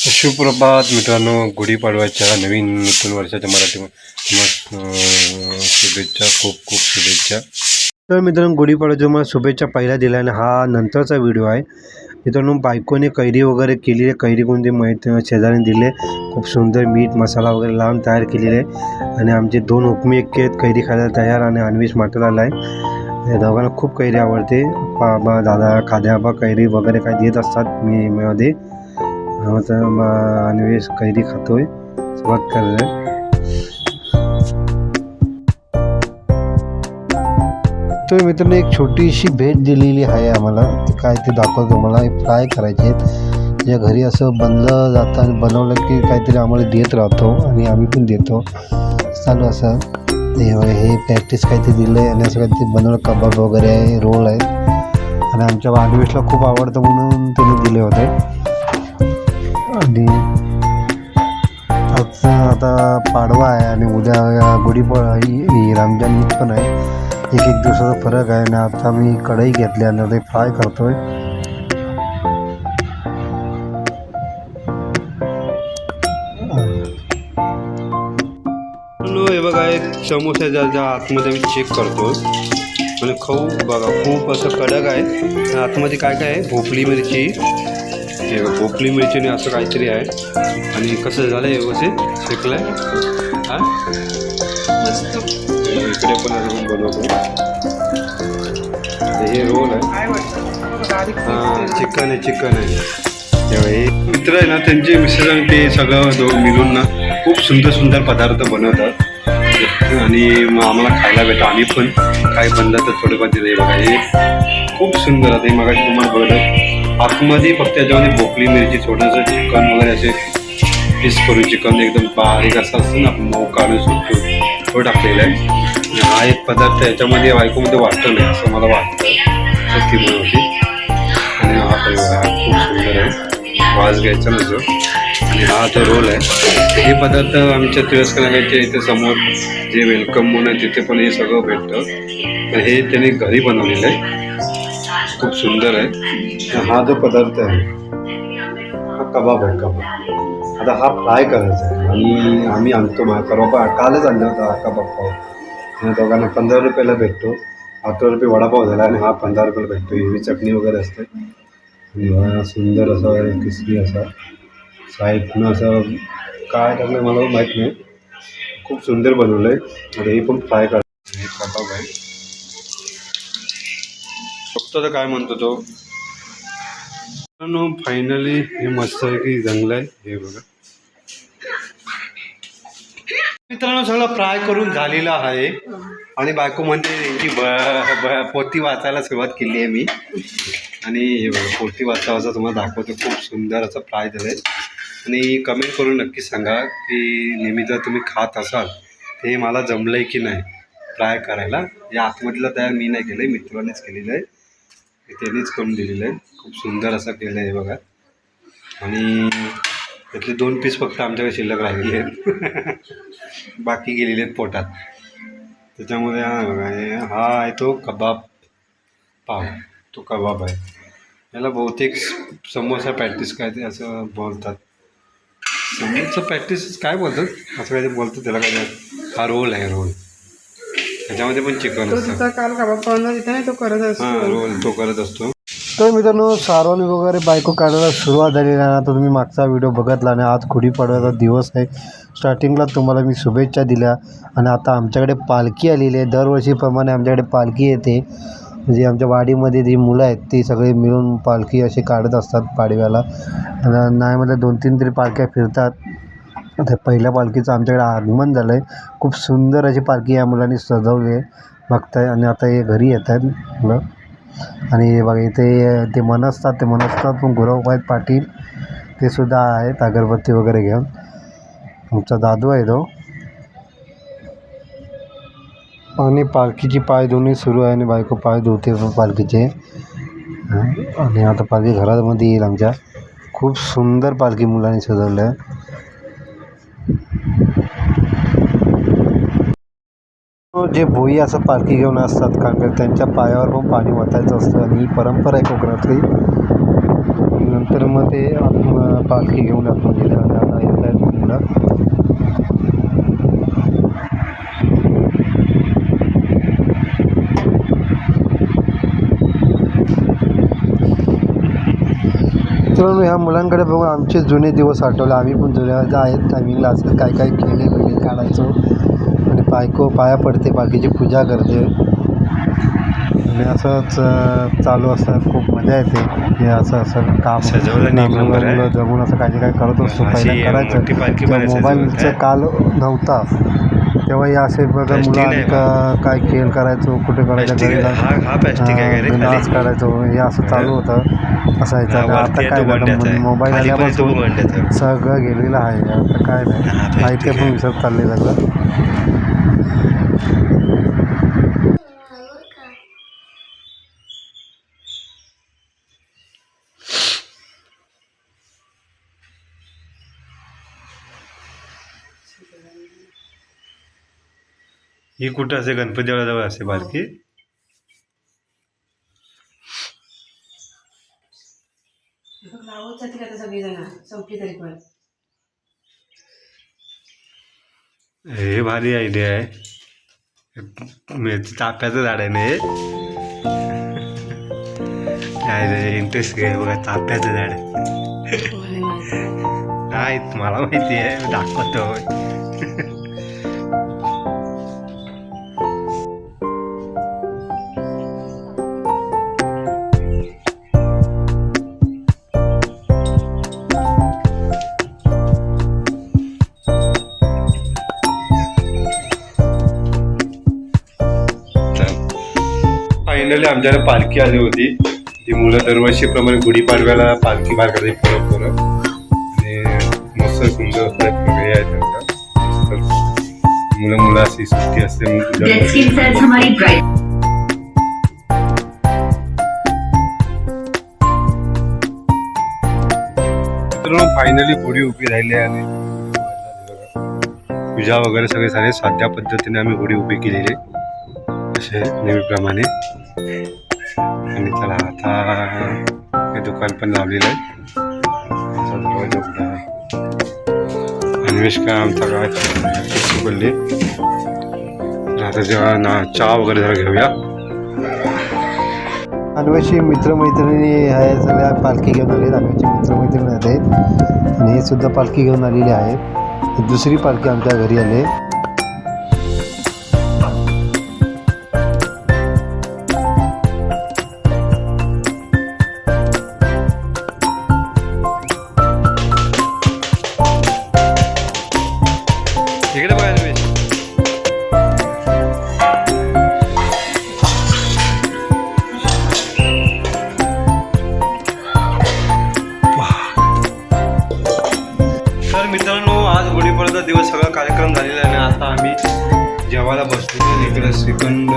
सुप्रभात मित्रांनो गुढीपाडव्याच्या नवीन नूतन वर्षाच्या मराठी शुभेच्छा खूप खूप शुभेच्छा. तर मित्रांनो गुढीपाडव्याच्या मला शुभेच्छा पहिल्या दिल्या आणि हा नंतरचा व्हिडिओ आहे. मित्रांनो बायकोने कैरी वगैरे केलेली आहे. कैरी कोणती माहीत शेजाऱ्याने दिले खूप सुंदर मीठ मसाला वगैरे लावून तयार केलेले आहे. आणि आमचे दोन हुकमी एक आहेत कैरी खायला तयार आणि अन्वेष माटेला आला आहे या दोघांना खूप कैरी आवडते. बाबा दादा खाद्याबा कैरी वगैरे काय देत असतात मी मध्ये. हा तर मग अन्वेष कैरी खातोय. सुरुवात करत तर मित्रांनो एक छोटीशी भेट दिलेली आहे आम्हाला. काय ते दाखवतो मला फ्राय करायचे आहेत. या घरी असं बनलं जातं आणि बनवलं की काहीतरी आम्हाला देत राहतो आणि आम्ही पण देतो. चालू असं. ते हे प्रॅक्टिस काहीतरी दिलं आहे आणि असं काहीतरी बनवलं. कबाब वगैरे आहे रोल आहे. आणि आमच्या अन्वेषला खूप आवडतं म्हणून त्यांनी दिले होते. आणि आजचा आता पाडवा आहे आणि उद्या गुढीपाडवा ही रमजान ईद पण आहे. एक एक दिवसाचा फरक आहे आणि आता मी कढई घेतली आणि ते फ्राय करतोय. हे बघा एक समोसाच्या ज्या आतमध्ये मी चेक करतो. आणि खाऊ बघा खूप असं कडक आहे. आतमध्ये काय काय आहे? भोपळी मिरची. हे भोपळी मिरची आणि असं काहीतरी आहे. आणि कसं झालं आहे व्यवस्थित शेकलं आहे हां इकडे पण असं बनवतो. हे रोल आहे. हां चिकन आहे चिकन आहे. हे मित्र आहे ना त्यांचे मिस्टर आणि ते सगळं दो मिळून ना खूप सुंदर सुंदर पदार्थ बनवतात. आणि मग आम्हाला खायला भेटतं. आम्ही पण काही बनलं तर थोडंफार तिथे बघा. हे खूप सुंदर आता हे मग तुम्हाला बघलं आतमध्ये फक्त त्याच्यामध्ये भोकली मिरची थोडंसं चिकन वगैरे असे पीस करून चिकन एकदम बारीक असं असतं ना आपण मऊ काढून सुटतो तो टाकलेला आहे. आणि हा एक पदार्थ याच्यामध्ये बायकोमध्ये वाटतं नाही असं मला वाटतं. तर बनवते आणि हा परिवार खूप सुंदर आहे. वास घ्यायचा नसतो आणि हा तो रोल आहे. हे पदार्थ आमच्या तिरस्कराच्या इथे समोर जे वेलकम म्हणून आहे तिथे पण हे सगळं भेटतं. तर हे त्याने घरी बनवलेलं आहे. खूप सुंदर आहे. हा जो पदार्थ आहे हा कबाब आहे कबाब. आता हा फ्राय करायचा आहे. आणि आम्ही आणतो मा परवा कालच आणला होता हा कबाब पाव. आणि दोघांना पंधरा रुपयाला भेटतो. अकरा रुपये वडापाव झाला आणि हा पंधरा रुपयाला भेटतो. हिरवी चटणी वगैरे असते. आणि हा सुंदर असा क्रिस्पी असा. साईडनं असं काय टाकलं मला माहीत नाही. खूप सुंदर बनवलं आहे आणि हे पण फ्राय करायचं हे कबाब आहे. तर काय म्हणतो तो? फायनली हे मस्त आहे की जंगल आहे हे बघा. मित्रांनो सगळं फ्राय करून झालेलं आहे. आणि बायको म्हणते यांची ब पोती वाचायला सुरुवात केली आहे मी. आणि हे बघा पोती वाचा वाचा तुम्हाला दाखवतो. खूप सुंदर असं फ्राय झालं आहे आणि कमेंट करून नक्की सांगा की नेहमी जर तुम्ही खात असाल ते मला जमलं आहे की नाही? फ्राय करायला. या आतमधलं तयार मी नाही केलं आहे मित्रानेच केलेलं आहे. हे त्यांनीच करून दिलेलं आहे. खूप सुंदर असं केलं आहे बघा. आणि त्यातले दोन पीस फक्त आमच्याकडे शिल्लक राहिलेले आहेत. बाकी गेलेले आहेत पोटात. त्याच्यामुळे हा बघा हा आहे तो कबाब पाव. तो कबाब आहे. याला बहुतेक समोसा पॅटीस काय ते असं बोलतात. समोसा पॅटीस काय बोलतात? असं काहीतरी बोलतात त्याला काय हा रोल आहे रोल त्याच्यामध्ये पण चिकन तो असतं. तिथं काल कबाब पाहून तिथे नाही तो करत हां असतो रोल तो करत असतो. तर मित्रांनो सारवणी वगैरे बायको काढायला सुरुवात झालेली आहे आता तुम्ही मागचा व्हिडिओ बघितला आणि आज गुढीपाडव्याचा दिवस आहे. स्टार्टिंगला तुम्हाला मी शुभेच्छा दिल्या. आणि आता आमच्याकडे पालखी आलेली आहे. दरवर्षीप्रमाणे आमच्याकडे पालखी येते. म्हणजे आमच्या वाडीमध्ये जी मुलं आहेत ती सगळे मिळून पालखी अशी काढत असतात पाडव्याला. आणि नाहीमध्ये दोन तीन तरी पालख्या फिरतात. आता पहिल्या पालखीचं आमच्याकडे आगमन झालं आहे खूप सुंदर अशी पालखी या मुलांनी सजवली आहे. बघताय आणि आता हे घरी येत आहेत मुलं. आणि बघा इथे ते मनसतात ते मनसतात पण गुरव आहेत पाटील ते सुद्धा आहेत अगरबत्ती वगैरे घेऊन. आमचा दादू आहे तो. आणि पालखीची पाय दोन्ही सुरू आहे आणि बायको पाय धुते पालखीचे. आणि आता पालखी घरामध्ये येईल आमच्या. खूप सुंदर पालखी मुलांनी सजवलं आहे. हो, जे भोई असं पालखी घेऊन असतात कारण का त्यांच्या पायावर पण पाणी वाचायचं असतं आणि ही परंपरा आहे कोकणातली. नंतर मग ते पालखी घेऊन आपण येतात येत आहेत मुलं मित्रांनो ह्या मुलांकडे बघून आमचे जुने दिवस आठवले. आम्ही पण जुन्या आहेत. टायमिंगला असं काय काय खेळे बिळे काढायचो. आणि बायको पाया पडते बाकीची पूजा करते. आणि असंच चालू असतं खूप मजा येते. हे असं असं काम मुलं- जमून असं काही काही करत असतो. पहिला करायचं. मोबाईलचा? काल नव्हता तेव्हा हे असे बघा मुलं का- काय खेळ करायचो कुठे करायचं घरी आहे. हा का असं चालू होतं. असायचं. आता काय झालं. मोबाईल आल्यापासून. सगळं गेलेलं आहे. आता काय नाही. साहित्य पण. विसरत चालले सगळं. ही कुठं असे गणपती देवळाजवळ असे तरी पण. हे भारी आयडिया आहे. चाफ्याचं झाड आहे ना हे. इंटरेस्ट घे बघा चाफ्याचं झाड मला माहिती. नाही मला माहिती आहे दाखवतो. फायनली आमच्याकडे पालखी आली होती. ती मुलं दरवर्षीप्रमाणे गुढीपाडव्याला पालखी बाहेर करते परत परत. आणि मस्त सुंदर हे आहे त्यांचं. तर मुलं मुलं अशी सुट्टी असते मग फायनली गुढी उभी राहिली आहे आणि पूजा वगैरे सगळे झाले. साध्या पद्धतीने आम्ही गुढी उभी केलेली असे नेहमीप्रमाणे. आणि चला आता हे दुकान पण लावलेलं आहे. दरवाजा उघडा अन्वेषका आमचा काय बोलली आता जेव्हा ना चहा वगैरे जरा घेऊया. अन्वेषी मित्रमैत्रिणी आहे सगळ्या पालखी घेऊन आलेत. अन्वेषी मित्रमैत्रिणी आहेत. आणि हे सुद्धा पालखी घेऊन आलेली आहेत. दुसरी पालखी आमच्या घरी आली आज गुढीपर्यंत दिवस सगळा कार्यक्रम झालेला आहे आणि आता आम्ही जेवायला बसलो इकडे श्रीखंड.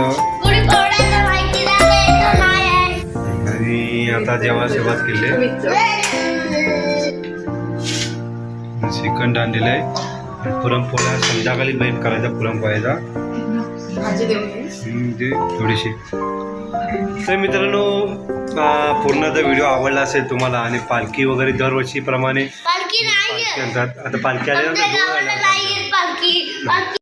आणि आता जेवायला सुरुवात केली आहे. श्रीखंड आणलेलं आहे. पुरणपोळ्या संध्याकाळी बेत करायचा पुरणपोळ्याचा. थोडीशी. तर मित्रांनो पूर्ण जर व्हिडिओ आवडला असेल तुम्हाला आणि पालखी वगैरे दरवर्षीप्रमाणे पालखी आणतात. आता दोन आल्या पालखी